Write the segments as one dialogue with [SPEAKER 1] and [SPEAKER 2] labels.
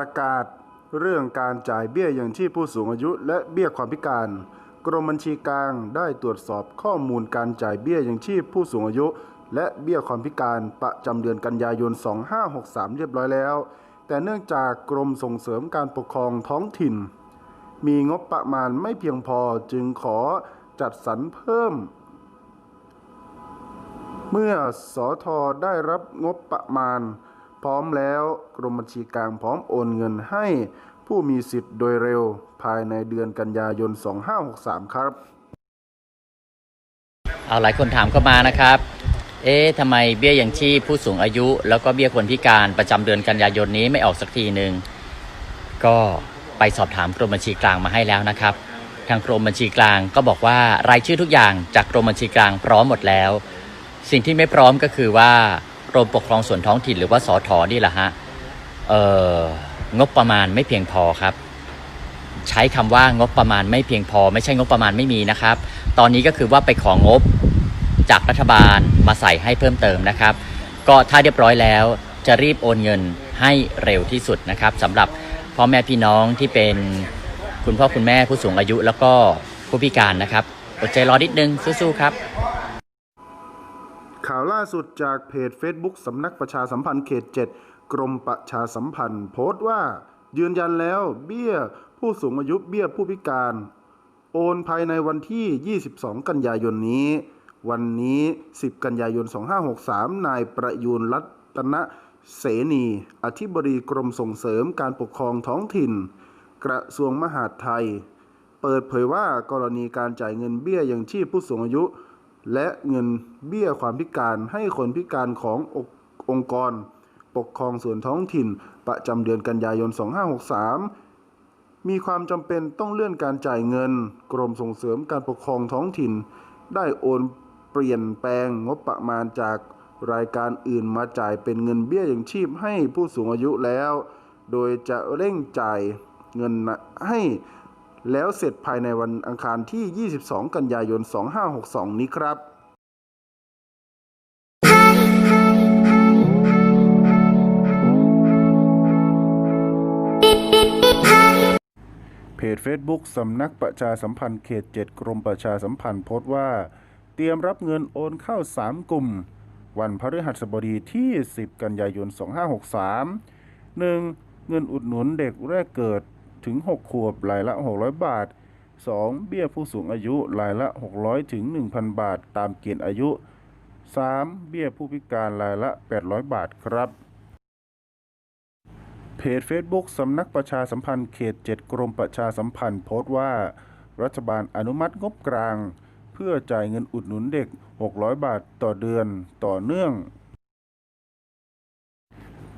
[SPEAKER 1] ประกาศเรื่องการจ่ายเบี้ยอยังชีพผู้สูงอายุ และเบี้ยความพิการ กรมบัญชีกลางได้ตรวจสอบข้อมูลการจ่ายเบี้ยอยังชีพผู้สูงอายุ และเบี้ยความพิการประจำเดือนกันยายน 2563 เรียบร้อยแล้ว แต่เนื่องจากกรมส่งเสริมการปกครองท้องถิ่น มีงบประมาณไม่เพียงพอจึงขอจัดสรรเพิ่ม เมื่อสอทอได้รับงบประมาณ พร้อมแล้วกรมบัญชีกลางพร้อมโอนเงินให้ผู้มีสิทธิ์โดยเร็วภายในเดือนกันยายน 2563 ครับ
[SPEAKER 2] เอาหลายคนถามเข้ามานะครับ เอ๊ะทำไมเบี้ยยังชีพผู้สูงอายุ แล้วก็เบี้ยคนพิการประจำเดือนกันยายนนี้ไม่ออกสักทีหนึ่งก็ไปสอบถามกรมบัญชีกลางมาให้แล้วนะครับ ทางกรมบัญชีกลางก็บอกว่ารายชื่อทุกอย่างจากกรมบัญชีกลางพร้อมหมดแล้ว สิ่งที่ไม่พร้อมก็คือว่า กรมปกครองส่วนท้องถิ่นหรือว่าสอทอนี่แหละฮะเอองบประมาณไม่เพียงพอครับ ใช้คำว่างบประมาณไม่เพียงพอ ไม่ใช่งบประมาณไม่มีนะครับ ตอนนี้ก็คือว่าไปของงบจากรัฐบาลมาใส่ให้เพิ่มเติมนะครับ ก็ถ้าเรียบร้อยแล้วจะรีบโอนเงินให้เร็วที่สุดนะครับสำหรับพ่อแม่พี่น้องที่เป็นคุณพ่อคุณแม่ผู้สูงอายุแล้วก็ผู้พิการนะครับอดใจรอนิดนึงสู้ๆครับ
[SPEAKER 1] ข่าวล่าสุดจากเพจ Facebook สำนักประชาสัมพันธ์เขต 7 กรมประชาสัมพันธ์ โพสต์ว่า ยืนยันแล้วเบี้ยผู้สูงอายุเบี้ยผู้พิการ โอนภายในวันที่ 22 กันยายนนี้ วันนี้ 10 กันยายน 2563 นายประยูนรัตนเสนี อธิบดีกรมส่งเสริมการปกครองท้องถิ่น กระทรวงมหาดไทย เปิดเผยว่ากรณีการจ่ายเงินเบี้ยยังชีพผู้สูงอายุ และเงินเบี้ยความพิการให้คนพิการขององค์กร ปกครองส่วนท้องถิ่น ประจำเดือนกันยายน 2563 มีความจำเป็นต้องเลื่อนการจ่ายเงิน กรมส่งเสริมการปกครองท้องถิ่น ได้โอนเปลี่ยนแปลงงบประมาณจากรายการอื่นมาจ่ายเป็นเงินเบี้ยยังชีพให้ผู้สูงอายุแล้ว โดยจะเร่งจ่ายเงินให้ แล้วเสร็จภายในวันอังคารที่ 22 กันยายน 2562 นี้ครับเพจ Facebook สำนักประชาสัมพันธ์เขต 7 กรมประชาสัมพันธ์โพสต์ว่า เตรียมรับเงินโอนเข้า 3 กลุ่ม วันพฤหัสบดีที่ 10 กันยายน 2563 1. เงินอุดหนุนเด็กแรกเกิด ถึง 6 ขวบรายละ 600 บาท 2. เบี้ยผู้สูงอายุรายละ 600 ถึง 1,000 บาท ตามเกณฑ์อายุ 3. เบี้ยผู้พิการรายละ 800 บาทครับ เพจ Facebook สำนักประชาสัมพันธ์เขต 7 กรมประชาสัมพันธ์โพสต์ว่า รัฐบาลอนุมัติงบกลาง เพื่อจ่ายเงินอุดหนุนเด็ก 600 บาทต่อเดือน ต่อเนื่อง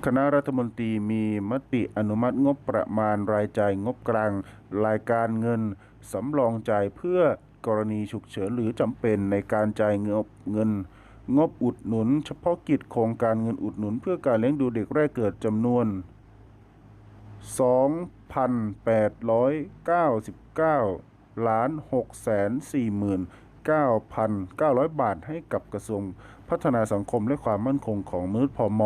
[SPEAKER 1] คณะรัฐมนตรีมีมติอนุมัติงบประมาณรายจ่ายงบกลาง รายการเงิน สำรองจ่ายเพื่อกรณีฉุกเฉินหรือจำเป็นในการจ่ายเงินเงิน งบอุดหนุน เฉพาะกิจโครงการเงินอุดหนุน เพื่อการเลี้ยงดูเด็กแรกเกิดจำนวน 2,899ล้าน6แสน49,900 บาทให้กับกระทรวงพัฒนาสังคมและความมั่นคงของมนุษย์พม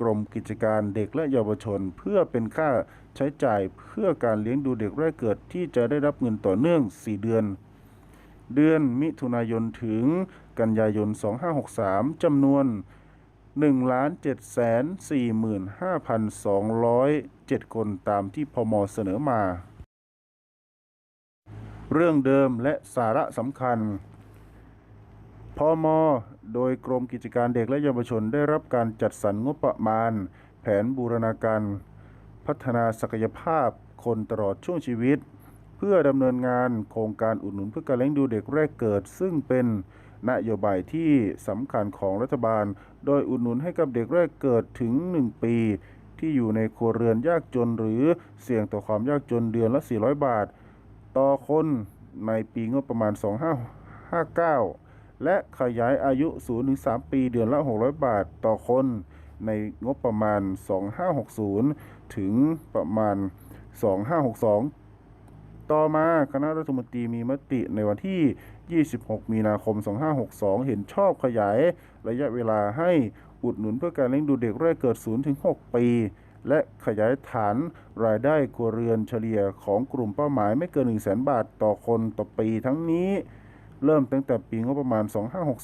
[SPEAKER 1] กรมกิจการเด็กและเยาวชน เพื่อเป็นค่าใช้จ่ายเพื่อการเลี้ยงดูเด็กแรกเกิดที่จะได้รับเงินต่อเนื่อง 4 เดือน เดือนมิถุนายนถึงกันยายน 2563จำนวน 1,745,207 คนตามที่พมเสนอมา เรื่องเดิมและสาระสำคัญ พมโดยกรมกิจการเด็กและเยาวชนได้รับการจัดสรรงบประมาณ แผนบูรณาการ พัฒนาศักยภาพคนตลอดช่วงชีวิต เพื่อดำเนินงานโครงการอุดหนุนเพื่อการเลี้ยงดูเด็กแรกเกิด ซึ่งเป็นนโยบายที่สำคัญของรัฐบาล โดยอุดหนุนให้กับเด็กแรกเกิดถึง 1 ปี ที่อยู่ในครัวเรือนยากจนหรือเสี่ยงต่อความยากจนเดือนละ 400 บาท ต่อคนในปีงบประมาณ 2559 และขยายอายุ 0-3 ปีเดือนละ 600 บาทต่อคน ในงบประมาณ 2560 ถึงประมาณ 2562 ต่อมาคณะรัฐมนตรีมีมติในวันที่ 26 มีนาคม 2562 เห็นชอบขยายระยะเวลาให้อุดหนุนเพื่อการเลี้ยงดูเด็กแรกเกิด 0-6 ปี และขยายฐานรายได้ครัวเรือนเฉลี่ยของกลุ่มเป้าหมายไม่เกิน 1 0 0 0 0 0 บาทต่อคนต่อปีทั้งนี้ เริ่มตั้งแต่ปีงบประมาณ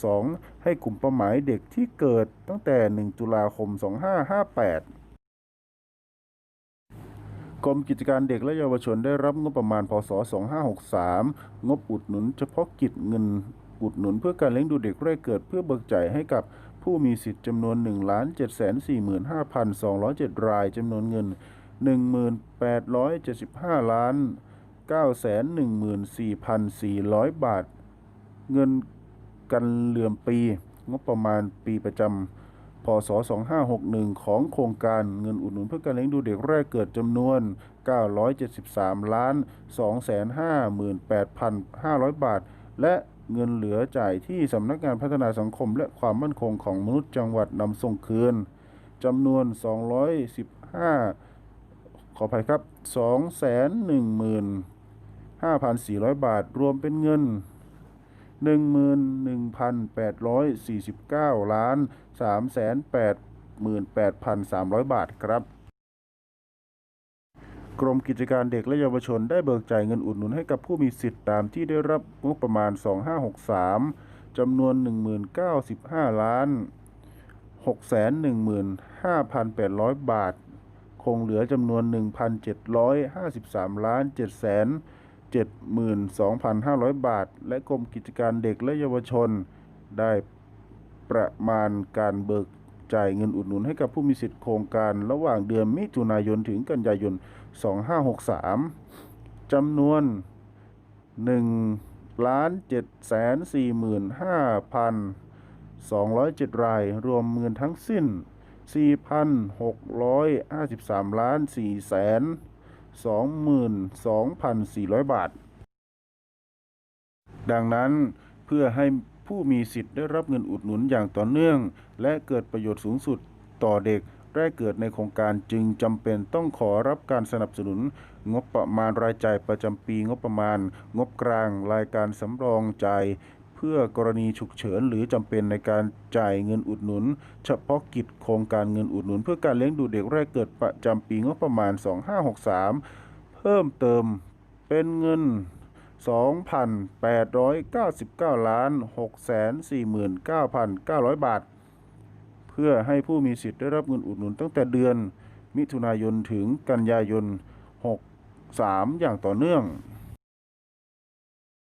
[SPEAKER 1] 2562 ให้กลุ่มเป้าหมายเด็กที่เกิดตั้งแต่ 1 ตุลาคม 2558กรมกิจการเด็กและเยาวชนได้รับงบประมาณ พศ 2563 งบอุดหนุน เฉพาะกิจเงินอุดหนุนเพื่อการเลี้ยงดูเด็กแรกเกิดเพื่อเบิกจ่ายให้กับผู้มีสิทธิ์จำนวน 1,745,207 รายจำนวนเงิน 1875 ล้าน 914,400 บาท เงินกันเหลื่อมปี งบประมาณปีประจำพศ 2561 ของโครงการเงินอุดหนุนเพื่อการเลี้ยงดูเด็กแรกเกิดจำนวน 973 ล้าน 258,500 บาท และเงินเหลือจ่ายที่สำนักงานพัฒนาสังคมและความมั่นคงของมนุษย์จังหวัดนำส่งคืนจำนวน 215 ขออภัยครับ 215,400 บาท รวมเป็นเงิน 11,849 ล้าน 388,300 บาทครับ กรมกิจการเด็กและเยาวชนได้เบิกจ่ายเงินอุดหนุนให้กับผู้มีสิทธิ์ตามที่ได้รับงบประมาณ 2563 จำนวน 1095 ล้าน 615,800 บาท คงเหลือจำนวน 1,753 ล้าน7 72,500 บาท และกรมกิจการเด็กและเยาวชน ได้ประมาณการเบิกจ่ายเงินอุดหนุนให้กับผู้มีสิทธิ์โครงการระหว่างเดือนมิถุนายนถึงกันยายน 2563 จำนวน1ล้าน7 4 5 207 ราย รวมเงินทั้งสิ้น 4,653 ล้าน4แสน 22,400 บาท ดังนั้นเพื่อให้ผู้มีสิทธิ์ได้รับเงินอุดหนุนอย่างต่อเนื่อง และเกิดประโยชน์สูงสุดต่อเด็กแรกเกิดในโครงการจึงจำเป็นต้องขอรับการสนับสนุน งบประมาณรายจ่ายประจำปีงบประมาณ งบกลางรายการสำรองจ่าย เพื่อกรณีฉุกเฉินหรือจำเป็นในการจ่ายเงินอุดหนุน เฉพาะกิจโครงการเงินอุดหนุน เพื่อการเลี้ยงดูเด็กแรกเกิดประจำปีงบประมาณ 2563 เพิ่มเติมเป็นเงิน 2,899 ล้าน 649,900 บาท เพื่อให้ผู้มีสิทธิ์ได้รับเงินอุดหนุนตั้งแต่เดือนมิถุนายนถึงกันยายน 63 อย่างต่อเนื่อง